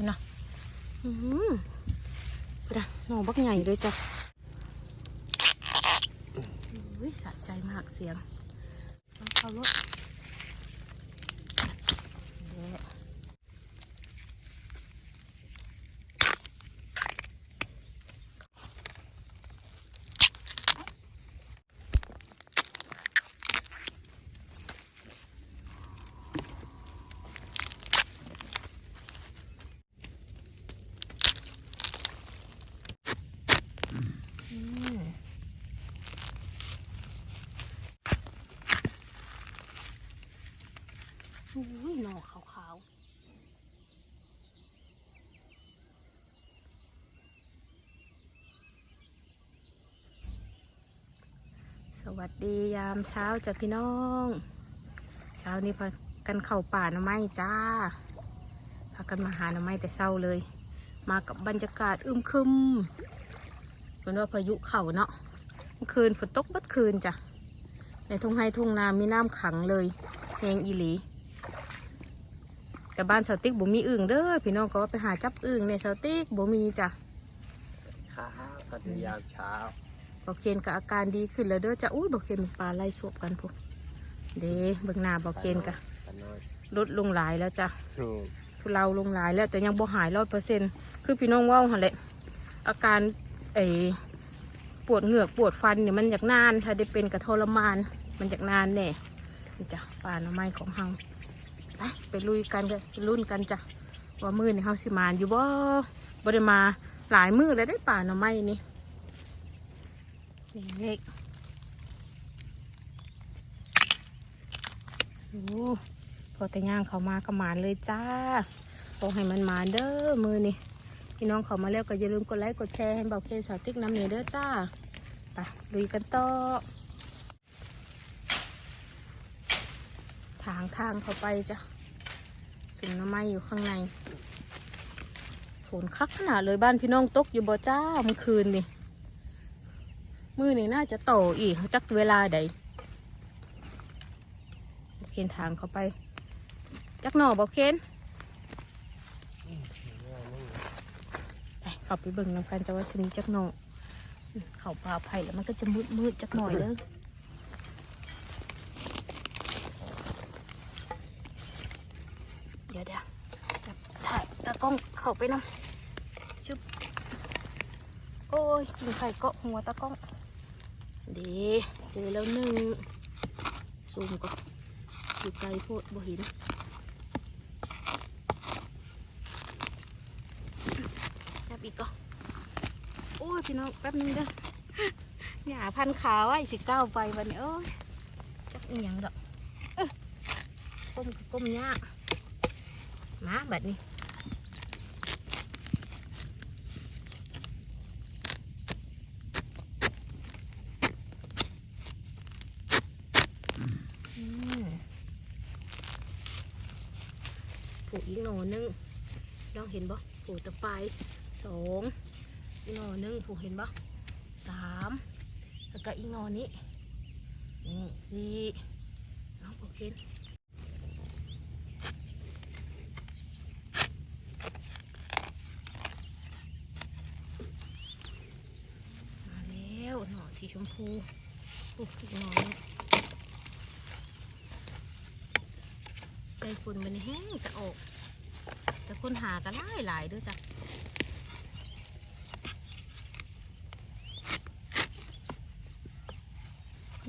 พุ่นนะอืมพุ่นนะหน่อบักใหญ่เลยจ้ะอุ้ยสะใจมากเสียงเอาเข้ารถเด้ อุ้ยหน่อขาวๆสวัสดียามเช้าจ้ะพี่น้อง เช้านี้พากันเข้าป่าหน่อไม้จ้าพากันมาหาหน่อไม้แต่เช้าเลย มากับบรรยากาศอึมครึมเหมือนว่าพายุเข่าเนาะเมื่อคืนฝนตกเมื่อคืนจ้ะในทุ่งไร่ทุ่งนามีน้ำขังเลยแหงอีหลี แต่บ้านเสาติ๊กบ่มีอึ่งเด้อพี่น้องก็ว่าไปหาจับอึ่งในเสาติ๊กบ่มีจ้ะครับตอนนี้ยามเช้าบอกเคนกับอาการดีขึ้นแล้วเด้อจ้ะอุ้ยบอกเคนเป็นปลาไล่สวบกันพวกเด้เบิ่งหน้าบอกเคนกะตอนน้อยลดลงหลายแล้วจ้ะถูกทุเราลงหลายแล้วแต่ยังบ่หายร้อยเปอร์เซ็นต์คือพี่น้องเว่าหั่นแหละอาการไอ้ปวดเหงือกปวดฟันเนี่ยมันอยากนาน ถ้าได้เป็นกระทรมาน มันอยากนานแน่นี่จ้ะป่าหน่อไม้ของเฮา ไปไปลุยกันกันไปรุ่นกันจ้ะว่ามือนี่เฮาสิมานอยู่บ่บ่ได้มาหลายมือแล้วได้ป่าหน่อไม้นี่นี่เล็กโอ้พอแต่ย่างเขามาก็หมานเลยจ้าขอให้มันมาเด้อมือนี่พี่น้องเขามาแล้วก็อย่าลืมกดไลค์กดแชร์ให้เบาเคสาวติ๊กน้ำเหนียเด้อจ้าไปลุยกันต่อทางทางเข้าไปจ้ะ สุนน้ำไม้อยู่ข้างในฝนคักขนาดเลยบ้านพี่น้องตกอยู่บ่จ้าเมื่อคืนนี่มือนี่น่าจะโตอีกจักเวลาใดเคนทางเข้าไป จักหน่อบ่เคนไปเข้าไปเบิ่งน้ำกันจะว่าสิมีจักหน่อเขาป่าไผ่แล้วมันก็จะมืดมืดๆจักหน่อยเด้อ เดี๋ยวเดี๋ยวจับถ่ายตากล้อง เข้าไปนะชุบโอ้ยกินไข่เกาะหัวตากล้องเดี๋ยวเจอแล้วหนึ่งซูมก่อนอยู่ไกลโพดบ่เห็นจับอีกก่อนโอ้ยพี่น้องแป๊บนึงเด้อหยาพันขาไว้สิเก้าวไปวันนี้โอ้ยจักอีหยังดอกเอ้อก้มก็ก้มยากมาแบัดนี้ อีกหน่อหนึงลองเห็นบ่ผูตะไคร้สองอีกหน่อหนึงผูเห็นบ่สามแล้วก็อีกหน่อนี้นี่สี่น้องผูเห็นมาแล้วหน่อสีชมพูโอ้อีกหน่อนึงใจฝุ่นมันแห้งจะออก แต่คนหากันหลายหลายๆเด้วยจ้ะ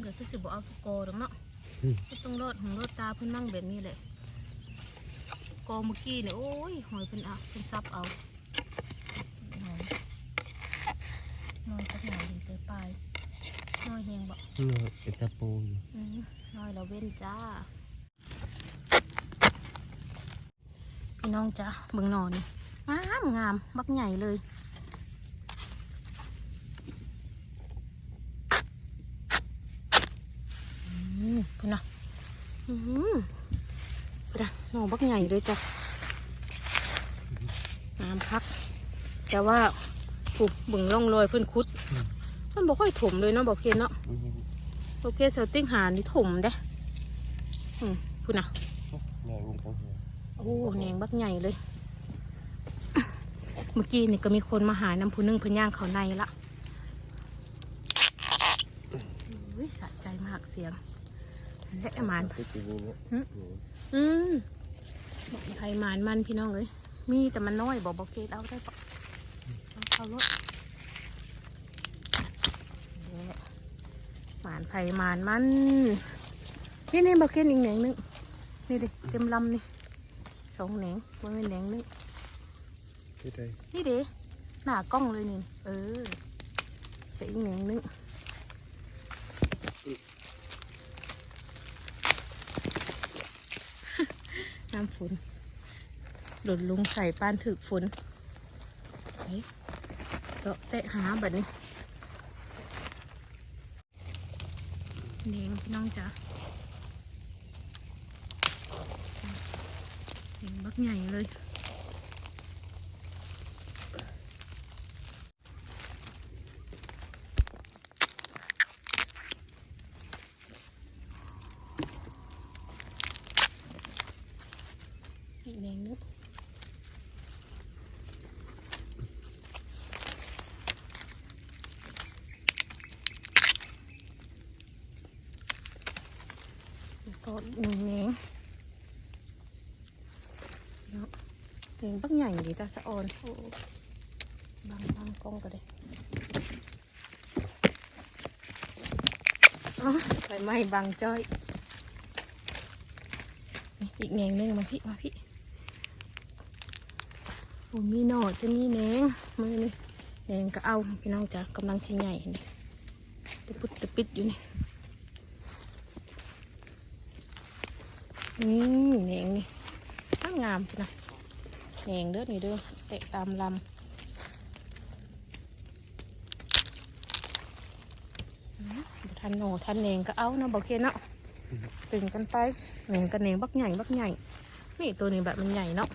เดี๋ยวพี่สิบเอาโกดอกเนาะก็ต้องรอดของรถตาเพิ่นมั่งแบบนี้แหละโกเมื่อกี้เนี่ยโอ้ยหอยเพิ่นเอาเพิ่นซับเอาหอยน้อยสักหน่อยถึงไปปลายน้อยแหงบอกเออเป็นตะปูอยู่น้อยเราเว้นจ้า พี่น้องจ้าเบิ่งหนอนนี่งามงามบักใหญ่เลยอืมพุ่นนะอืมพุ่นะหนอบักใหญ่เลยจ้ะงามคัก แต่ว่าปุบบิ่งร่องรอยเพิ่อนคุด มันบ่ค่อยถมเลยเนาะบอกเคนเนาะโอเคเซลติ้งหานี่ถมเด้อืมพูดนะแหนงอง โอ้แหนงบักใหญ่เลย เมื่อกี้นี่ก็มีคนมาหาน้ำผู้นึ่งเพิ่นย่างเขาในละอุ้ยสะใจมากเสียงและหมานที่จริงเนี่ยหึอืมบอกไทยหมานมันพี่น้องเอ้ยมีแต่มันน้อยบอกบอกเคสเอาได้ปะเอาเข้ารถนี่แหละหมานไผ่หมานมัน นี่นี่บอกเคสอีกแหนงหนึง นี่ดิเต็มลำนี่ สองแหนงมันเป็นแหนงหนึงที่ใดนี่ดิหน้ากล้องเลยนี่ เออใส่อีกแหนงหนึงน้ำฝนหล่นลงใส่ปานถึกฝนไปเจาะแสะหาแบบนี้เนียงพี่น้องจ๋า เนียงบักใหญ่เลย อีกแดงนึกแล้วก็อีกหนึ่งแหนงเนาะ แหนงบักใหญ่ดีตาสะออนบางบางกล้องก็ได้อ๋อไฟไหม้บางจ้อย อีกแหนงหนึงมาพี่มาพี่โอ้มีหนอดจะมีแหนงมือนี่แหนงก็เอาพี่น้องจ้ะกำลังสิใหญ่นี่ตะปุดตะปิดอยู่นี่นี่แหนงนี่งามงามนะ แหนงเด้อนี่เด้อเตะตามลำอืมบ่ทันหนอทันแหนงก็เอานะบอกเคเนาะตึงกันไปเหน่งกันเหน่งบักใหญ่บักใหญ่ นี่ตัวนี้แบบมันใหญ่เนาะ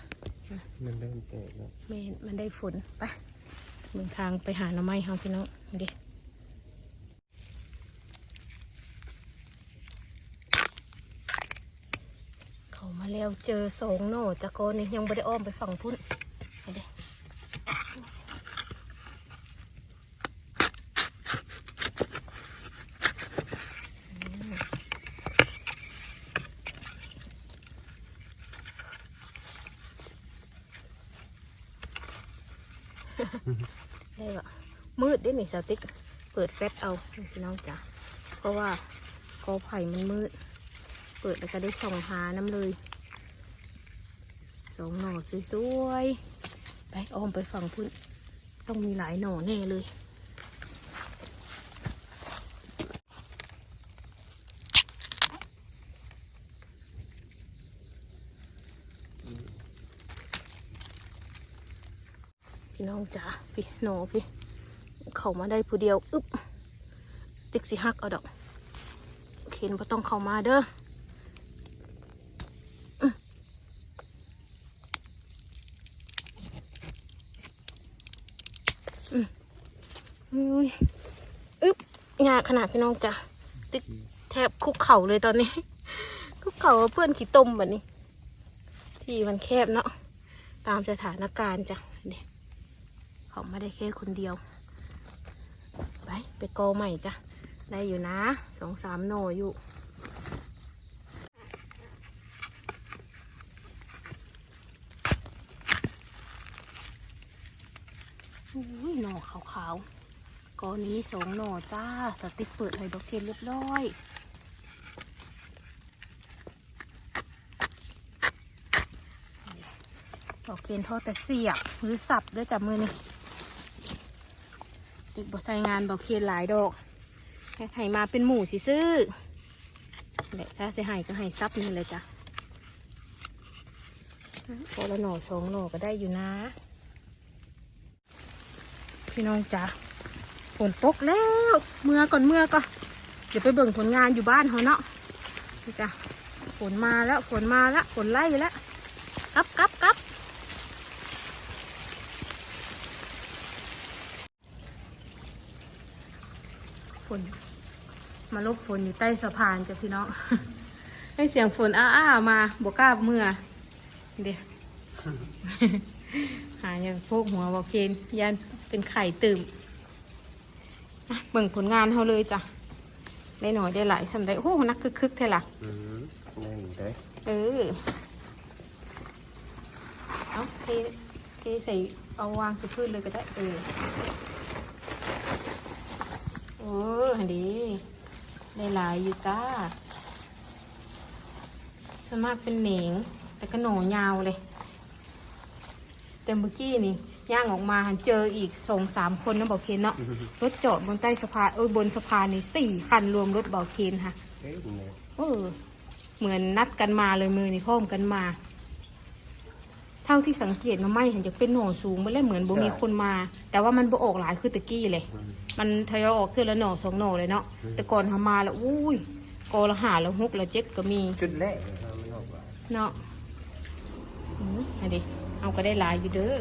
มันเริ่มแตกแล้วแม่นมันได้ฝนไปเดินทางไปหาหน่อไม้เฮาพี่น้องเด็ามาแล้วเจอสองโหน่จักนี่ยังไม่ได้อ้อมไปฝั่งพุ่นเด้ได้ปะมืดได้หนิสาวติ๊ก เปิดแฟลชเอาพี่น้องจ้ะเพราะว่ากอไผ่มันมืด ปิดแล้วก็ได้ส่องหาน้ำเลยสองหน่อสวยๆ ไปอ้อมไปฝั่งพุ่นต้องมีหลายหน่อแน่เลย พี่น้องจ๋าพี่หนอพี่ เข้ามาได้ผู้เดียว อึ๊บ ติ๊กสิฮักเอาดอก เข็นบ่ต้องเข้ามาเด้อ อึ๊บยากขนาดพี่น้องจ้ะติ๊กแทบคุกเข่าเลยตอนนี้ คุกเข่าเพื่อนขี้ต้มแบบนี้ ที่มันแคบเนาะตามสถานการณ์จ้ะเนี่ยเขาไม่ได้แค่คนเดียว ไปไปโกใหม่จ้ะได้อยู่นะสองสามโนอยู่อุ้ยหน่อขาวๆ กอนี้สองหน่อจ้า สติกเปิดไฮดรอกเคนเรียบร้อยดอกเคนทอดแต่เสียบหรือสับด้วยจับมือนี่ติกบอใส่งานดอกเคนหลายดอกให้มาเป็นหมู่สิซื้อแหละถ้าเสียหายก็ให้ซับนี่เลยจ้ะพอละหน่อสองหน่อก็ได้อยู่นะ พี่น้องจ๋า ฝนตกแล้วเมื่อก่อนเมื่อก็เดี๋ยวไปเบิ่งผลงานอยู่บ้านเขาเนาะนี่จ้ะฝนมาแล้วฝนมาแล้วฝนไล่แล้วกับกับกับฝนมาลบฝนอยู่ใต้สะพานจ้ะพี่น้องให้เสียงฝนอ้าๆมาบวกล้าเมื่อเดี๋ยวหาอย่างพวกหัวบอกเคนยันเป็นไข่ตื่ม เบิ่งผลงานเขาเลยจ้ะได้หน่อยได้หลายสำได้โอ้โหนักคึกๆเท่าล่ะอืมนี่ได้เออเอาเทเทใส่เอาวางสุพืชเลยก็ได้เออโอ้หันดีได้หลายอยู่จ้าส่วนมากเป็นเหนงแต่ก็โหนยาวเลย แต่เมื่อกี้นี่ย่างออกมาหันเจออีกสองสามคนนะบอกเคนเนาะรถจอดบนใต้สะพานเออบนสะพานนี่สี่คันรวมรถเบาเคนค่ะเฮ้ยเนี่ยเออเหมือนนัดกันมาเลยมือนี่พร้อมกันมา เท่าที่สังเกตหนะไม่เห็นจะเป็นหน่อสูงมันเลยเหมือนบ่มีคนมา แต่ว่ามันบ่ออกหลายคือตะกี้เลยอืมมันทยอยออกคือละหน่อสองหน่อเลยเนาะแต่ก่อนทำมาแล้วอุ้ยกอละหาละหกละเจ็ดก็มีจุดแรกเลยครับไม่ออกว่าเนาะอืมอันนี้ เอาก็ได้หลายอยู่เด้อ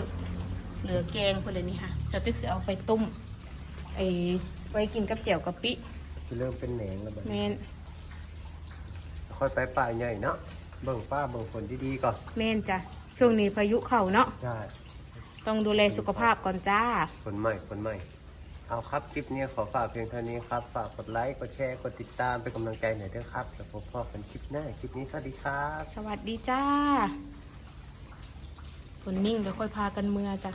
เหลือแกงพอเลยนี่ค่ะจะตึกจะเอาไปต้มไอ้ไว้กินกับแจ่วกะปิจะเริ่มเป็นแหนงแล้วแบบแม่นค่อยไปป่าใหญ่เนาะเบิ่งป้าเบิ่งฝนดีๆก่อนแม่นจ้ะช่วงนี้พายุเข้าเนาะใช่ต้องดูแลสุขภาพก่อนจ้า ฝนใหม่ฝนใหม่ เอาครับคลิปนี้ขอฝากเพียงเท่านี้ครับ ฝากกดไลค์กดแชร์กดติดตามเป็นกำลังใจหน่อยด้วยครับแล้วพบกันคลิปหน้าคลิปนี้สวัสดีครับ สวัสดีจ้า ฝนนิ่งเดี๋ยวค่อยพากันเมือจ้ะ